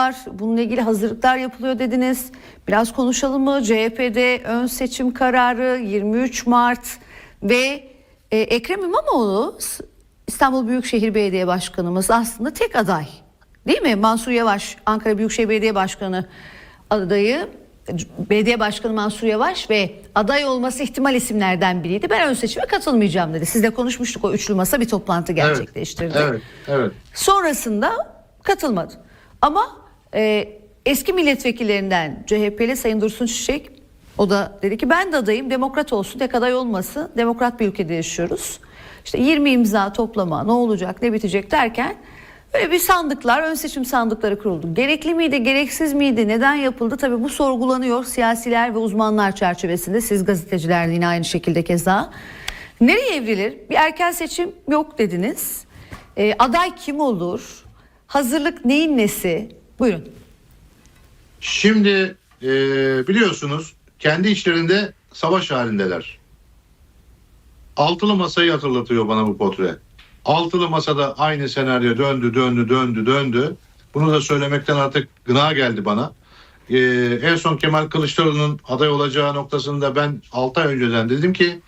var. Bununla ilgili hazırlıklar yapılıyor dediniz. Biraz konuşalım mı? CHP'de ön seçim kararı 23 Mart ve e, Ekrem İmamoğlu İstanbul Büyükşehir Belediye Başkanımız aslında tek aday. Değil mi? Mansur Yavaş Ankara Büyükşehir Belediye Başkanı adayı belediye başkanı Mansur Yavaş ve aday olması ihtimal isimlerden biriydi. Ben ön seçime katılmayacağım dedi. Sizle konuşmuştuk o üçlü masa bir toplantı gerçekleştirdi. Evet, evet. Sonrasında katılmadı. Ama e, eski milletvekillerinden CHP'li Sayın Dursun Çiçek o da dedi ki ben de adayım demokrat olsun tek aday olmasın demokrat bir ülkede yaşıyoruz. İşte 20 imza toplama ne olacak ne bitecek derken böyle bir sandıklar ön seçim sandıkları kuruldu. Gerekli miydi gereksiz miydi neden yapıldı tabii bu sorgulanıyor siyasiler ve uzmanlar çerçevesinde siz gazeteciler yine aynı şekilde keza. Nereye evrilir? Bir erken seçim yok dediniz. E, aday kim olur? Hazırlık neyin nesi? Buyurun. Şimdi e, biliyorsunuz kendi içlerinde savaş halindeler. Altılı masayı hatırlatıyor bana bu portre. Altılı masada aynı senaryo döndü döndü döndü döndü. Bunu da söylemekten artık gına geldi bana. E, en son Kemal Kılıçdaroğlu'nun aday olacağı noktasında ben 6 ay önceden dedim ki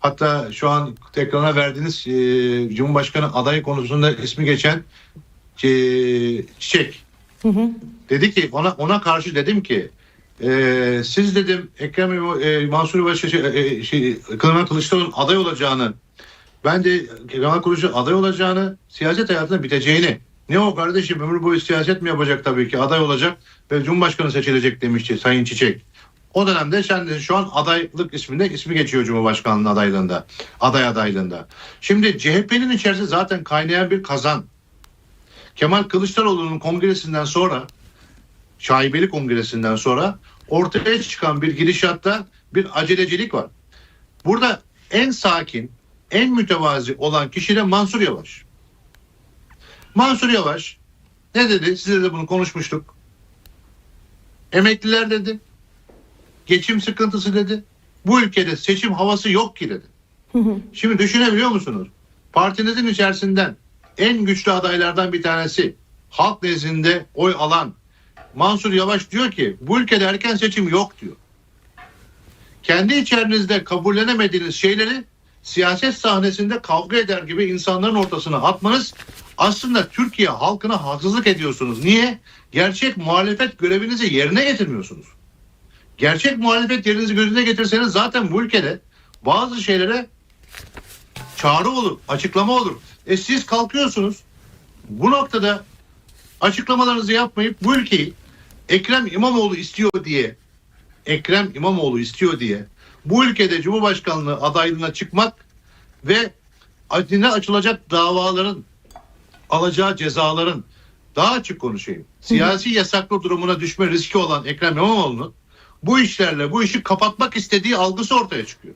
hatta şu an ekrana verdiğiniz e, Cumhurbaşkanı adayı konusunda ismi geçen e, Çiçek dedi ki ona ona karşı dedim ki e, siz dedim Ekrem e, Mansur Yavaş şey, e, şey, Kemal Kılıçdaroğlu'nun aday olacağını ben de Kemal Kılıçdaroğlu aday olacağını siyaset hayatında biteceğini ne o kardeşim ömür boyu siyaset mi yapacak tabii ki aday olacak ve Cumhurbaşkanı seçilecek demişti Sayın Çiçek. O dönemde sen de şu an adaylık isminde ismi geçiyor Cumhurbaşkanlığı adaylığında. Aday adaylığında. Şimdi CHP'nin içerisi zaten kaynayan bir kazan. Kemal Kılıçdaroğlu'nun kongresinden sonra şaibeli kongresinden sonra ortaya çıkan bir gidişatta bir acelecilik var. Burada en sakin, en mütevazi olan kişi de Mansur Yavaş. Mansur Yavaş ne dedi? Size de bunu konuşmuştuk. Emekliler dedi. Geçim sıkıntısı dedi. Bu ülkede seçim havası yok ki dedi. Şimdi düşünebiliyor musunuz? Partinizin içerisinden en güçlü adaylardan bir tanesi halk nezdinde oy alan Mansur Yavaş diyor ki bu ülkede erken seçim yok diyor. Kendi içerinizde kabullenemediğiniz şeyleri siyaset sahnesinde kavga eder gibi insanların ortasına atmanız aslında Türkiye halkına haksızlık ediyorsunuz. Niye? Gerçek muhalefet görevinizi yerine getirmiyorsunuz. Gerçek muhalefet yerinizi gözüne getirseniz zaten bu ülkede bazı şeylere çağrı olur, açıklama olur. E siz kalkıyorsunuz. Bu noktada açıklamalarınızı yapmayıp bu ülkeyi Ekrem İmamoğlu istiyor diye Ekrem İmamoğlu istiyor diye bu ülkede Cumhurbaşkanlığı adaylığına çıkmak ve adine açılacak davaların alacağı cezaların daha açık konuşayım. Siyasi yasaklı durumuna düşme riski olan Ekrem İmamoğlu'nun bu işlerle bu işi kapatmak istediği algısı ortaya çıkıyor.